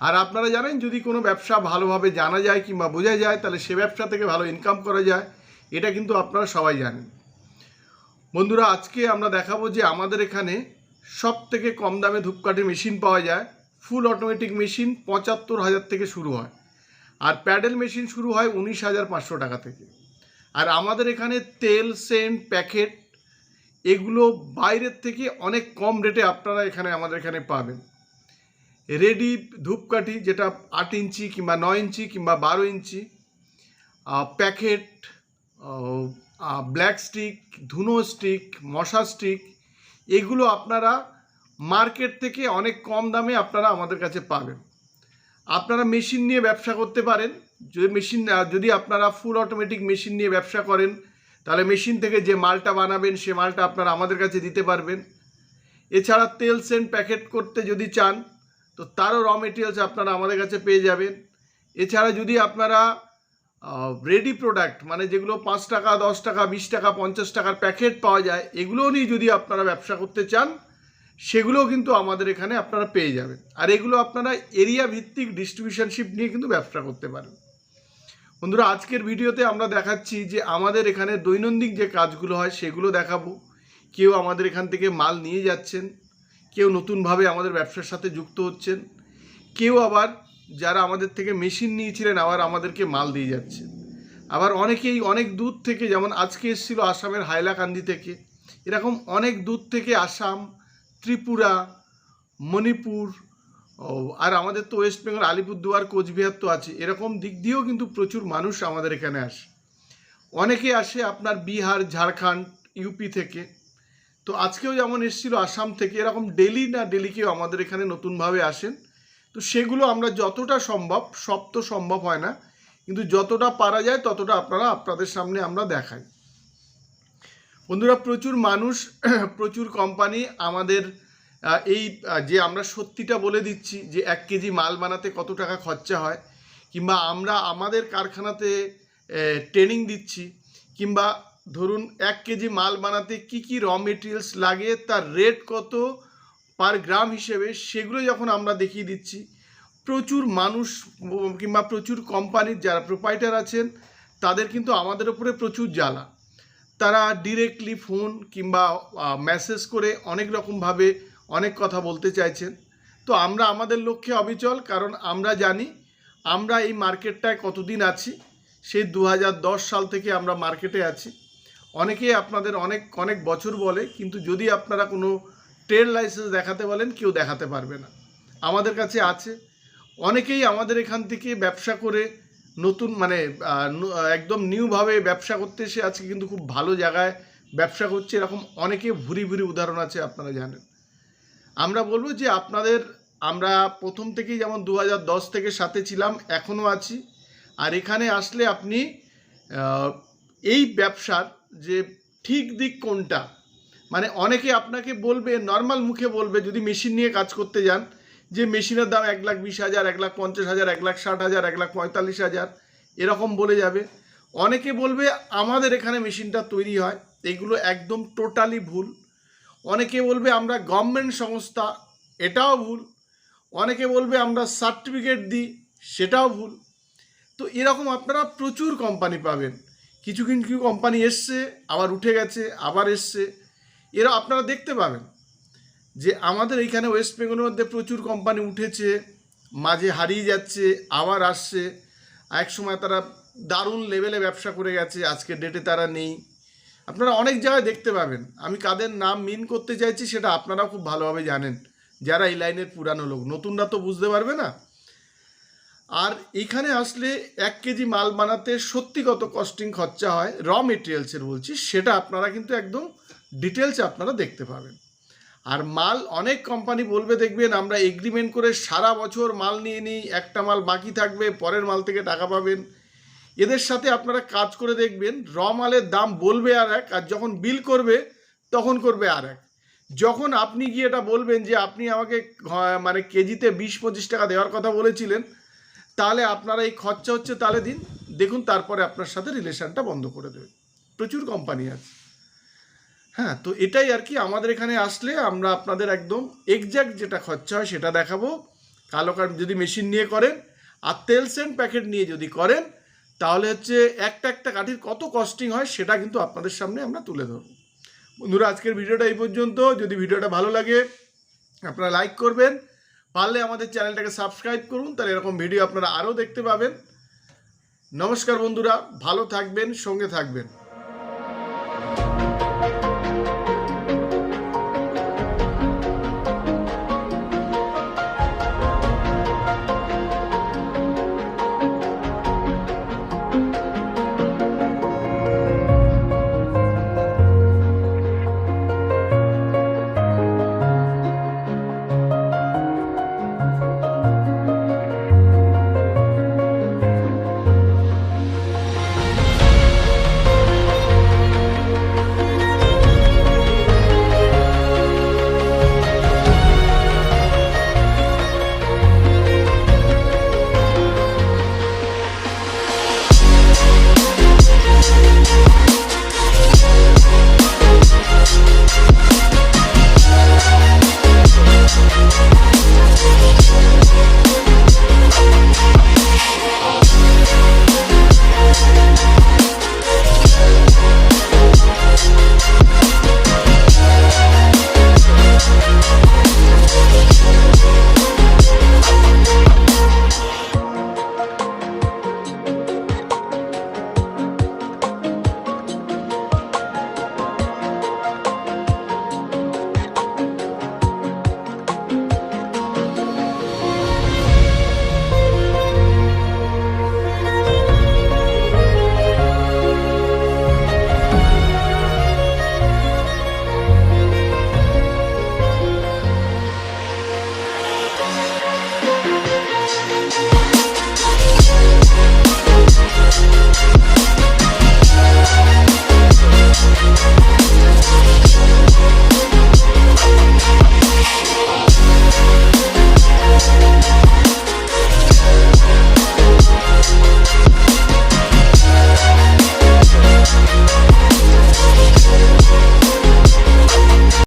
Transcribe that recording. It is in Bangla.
আর আপনারা জানেন, যদি কোনো ব্যবসা ভালোভাবে জানা যায় কিংবা বোঝা যায়, তাহলে সে ব্যবসা থেকে ভালো ইনকাম করা যায়। এটা কিন্তু আপনারা সবাই জানেন। বন্ধুরা, আজকে আমরা দেখাবো যে আমাদের এখানে সব থেকে কম দামে ধূপকাঠি মেশিন পাওয়া যায়। ফুল অটোমেটিক মেশিন পঁচাত্তর হাজার থেকে শুরু হয়। আর প্যাডেল মেশিন শুরু হয় উনিশ হাজার পাঁচশো টাকা থেকে। আর আমাদের এখানে তেল, সেন্ট, প্যাকেট, এগুলো বাইরের থেকে অনেক কম রেটে আপনারা এখানে, আমাদের এখানে পাবেন। রেডি ধূপকাঠি যেটা আট ইঞ্চি কিংবা নয় ইঞ্চি কিংবা বারো ইঞ্চি প্যাকেট ব্ল্যাক স্টিক, ধুনো স্টিক, মশা স্টিক, এগুলো আপনারা মার্কেট থেকে অনেক কম দামে আপনারা আমাদের কাছে পাবেন। আপনারা মেশিন নিয়ে ব্যবসা করতে পারেন। যদি মেশিন যদি আপনারা ফুল অটোমেটিক মেশিন নিয়ে ব্যবসা করেন, তাহলে মেশিন থেকে যে মালটা বানাবেন, সে মালটা আপনারা আমাদের কাছে দিতে পারবেন। এছাড়া তেল সেন্ট প্যাকেট করতে যদি চান তো তারও র মেটেরিয়ালস আপনারা আমাদের কাছে পেয়ে যাবেন। এছাড়া যদি আপনারা রেডি প্রোডাক্ট মানে যেগুলো পাঁচ টাকা, দশ টাকা, বিশ টাকা, পঞ্চাশ টাকার প্যাকেট পাওয়া যায় এগুলো নিয়ে যদি আপনারা ব্যবসা করতে চান, সেগুলোও কিন্তু আমাদের এখানে আপনারা পেয়ে যাবেন। আর এগুলো আপনারা এরিয়া ভিত্তিক ডিস্ট্রিবিউশনশিপ নিয়ে কিন্তু ব্যবসা করতে পারেন। বন্ধুরা, আজকের ভিডিওতে আমরা দেখাচ্ছি যে আমাদের এখানে দৈনন্দিন যে কাজগুলো হয়, সেগুলো দেখাবো। কেউ আমাদের এখান থেকে মাল নিয়ে যাচ্ছেন কেউ নতুনভাবে আমাদের ব্যবসার সাথে যুক্ত হচ্ছেন, কেউ আবার যারা আমাদের থেকে মেশিন নিয়েছিলেন আবার আমাদেরকে মাল দিয়ে যাচ্ছেন। আবার অনেকেই অনেক দূর থেকে, যেমন আজকে এসেছিল আসামের হাইলাকান্দি থেকে, এরকম অনেক দূর থেকে আসাম, ত্রিপুরা, মণিপুর আর আমাদের তো ওয়েস্ট বেঙ্গল, আলিপুরদুয়ার, কোচবিহার তো আছে, এরকম দিক দিয়েও কিন্তু প্রচুর মানুষ আমাদের এখানে আসে। অনেকে আসে আপনার বিহার, ঝাড়খণ্ড, ইউপি থেকে। তো আজকেও যেমন এসেছিল আসাম থেকে, এরকম ডেলি না ডেলি কেউ আমাদের এখানে নতুনভাবে আসেন। তো সেগুলো আমরা যতটা সম্ভব, সব তো সম্ভব হয় না, কিন্তু যতটা পারা যায় ততটা আপনারা আপনাদের সামনে আমরা দেখাই। বন্ধুরা, প্রচুর মানুষ, প্রচুর কোম্পানি আমাদের এই যে আমরা সত্যিটা বলে দিচ্ছি যে এক কেজি মাল বানাতে কত টাকা খরচা হয়, কিংবা আমরা আমাদের কারখানাতে ট্রেনিং দিচ্ছি, কিংবা ধরুন এক কেজি মাল বানাতে কি কি র মেটেরিয়ালস লাগে, তার রেট কত পার গ্রাম হিসেবে সেগুলো যখন আমরা দেখিয়ে দিচ্ছি, প্রচুর মানুষ কিংবা প্রচুর কোম্পানির যারা প্রোপাইটার আছেন, তাদের কিন্তু আমাদের ওপরে প্রচুর জ্বালা। তারা ডিরেক্টলি ফোন কিংবা মেসেজ করে অনেক রকমভাবে অনেক কথা বলতে চাইছেন। তো আমরা আমাদের লক্ষ্যে অবিচল, কারণ আমরা জানি আমরা এই মার্কেটটায় কতদিন আছি, সেই দু হাজার দশ সাল থেকে আমরা মার্কেটে আছি। অনেকেই আপনাদের অনেক অনেক বছর বলে, কিন্তু যদি আপনারা কোনো ট্রেড লাইসেন্স দেখাতে বলেন, কেউ দেখাতে পারবে না। আমাদের কাছে আছে। অনেকেই আমাদের এখান থেকে ব্যবসা করে নতুন মানে একদম নিউভাবে ব্যবসা করতে এসে আজকে কিন্তু খুব ভালো জায়গায় ব্যবসা করছে। এরকম অনেকে ভুরি ভুরি উদাহরণ আছে, আপনারা জানেন। আমরা বলব যে আপনাদের, আমরা প্রথম থেকেই যেমন দু হাজার দশ থেকে সাথে ছিলাম, এখনও আছি। আর এখানে আসলে আপনি এই ব্যবসার যে ঠিক দিক কোনটা? মানে অনেকে আপনাকে বলবে নর্মাল মুখে বলবে, যদি মেশিন নিয়ে কাজ করতে যান, যে মেশিনের দাম এক লাখ বিশ হাজার, এক লাখ পঞ্চাশ হাজার, এক লাখ ষাট হাজার, এক লাখ পঁয়তাল্লিশ হাজার, এরকম বলে যাবে। অনেকে বলবে, আমাদের এখানে মেশিনটা তৈরি হয়, এগুলো একদম টোটালি ভুল। অনেকে বলবে, আমরা গভর্নমেন্ট সংস্থা, এটাও ভুল। অনেকে বলবে, আমরা সার্টিফিকেট দিই, সেটাও ভুল। তো এরকম আপনারা প্রচুর কোম্পানি পাবেন। কিছু কিছু কোম্পানি এসছে, আবার উঠে গেছে, আবার এসছে। এরা আপনারা দেখতে পাবেন যে আমাদের এইখানে ওয়েস্ট বেঙ্গলের মধ্যে প্রচুর কোম্পানি উঠেছে, মাঝে হারিয়ে যাচ্ছে, আবার আসছে। এক সময় তারা দারুণ লেভেলে ব্যবসা করে গেছে, আজকে ডেটে তারা নেই। আপনারা অনেক জায়গায় দেখতে পাবেন। আমি কাদের নাম মিন করতে চাইছি সেটা আপনারাও খুব ভালোভাবে জানেন, যারা এই লাইনের পুরানো লোক। নতুনরা তো বুঝতে পারবে না। আর এখানে আসলে এক কেজি মাল বানাতে সত্যি কত কস্টিং খরচা হয় র মেটেরিয়ালসের বলছি, সেটা আপনারা কিন্তু একদম ডিটেলসে আপনারা দেখতে পাবেন। আর মাল অনেক কোম্পানি বলবে, দেখবেন আমরা এগ্রিমেন্ট করে সারা বছর মাল নিয়ে নিই, একটা মাল বাকি থাকবে, পরের মাল থেকে টাকা পাবেন। এদের সাথে আপনারা কাজ করে দেখবেন র মালের দাম বলবে আর এক, আর যখন বিল করবে, তখন করবে আর এক। যখন আপনি গিয়ে এটা বলবেন যে, আপনি আমাকে মানে কেজিতে বিশ পঁচিশ টাকা দেওয়ার কথা বলেছিলেন তাহলে আপনারা এই খরচা হচ্ছে তাহলে দিন। দেখুন, তারপরে আপনার সাথে রিলেশানটা বন্ধ করে দেবে। প্রচুর কোম্পানি আছে। হ্যাঁ তো এটাই আর কি। আমাদের এখানে আসলে আমরা আপনাদের একদম এক্স্যাক্ট যেটা খরচা হয় সেটা দেখাবো। কালো কাঠ যদি মেশিন নিয়ে করেন আর তেল সেন্ট প্যাকেট নিয়ে যদি করেন, তাহলে হচ্ছে একটা একটা কাঠির কত কস্টিং হয় সেটা কিন্তু আপনাদের সামনে আমরা তুলে ধরবো। বন্ধুরা, আজকের ভিডিওটা এই পর্যন্ত। যদি ভিডিওটা ভালো লাগে, আপনারা লাইক করবেন। পারলে আমাদের চ্যানেলটাকে সাবস্ক্রাইব করুন, তাহলে এরকম ভিডিও আপনারা আরও দেখতে পাবেন। নমস্কার বন্ধুরা, ভালো থাকবেন, সঙ্গে থাকবেন।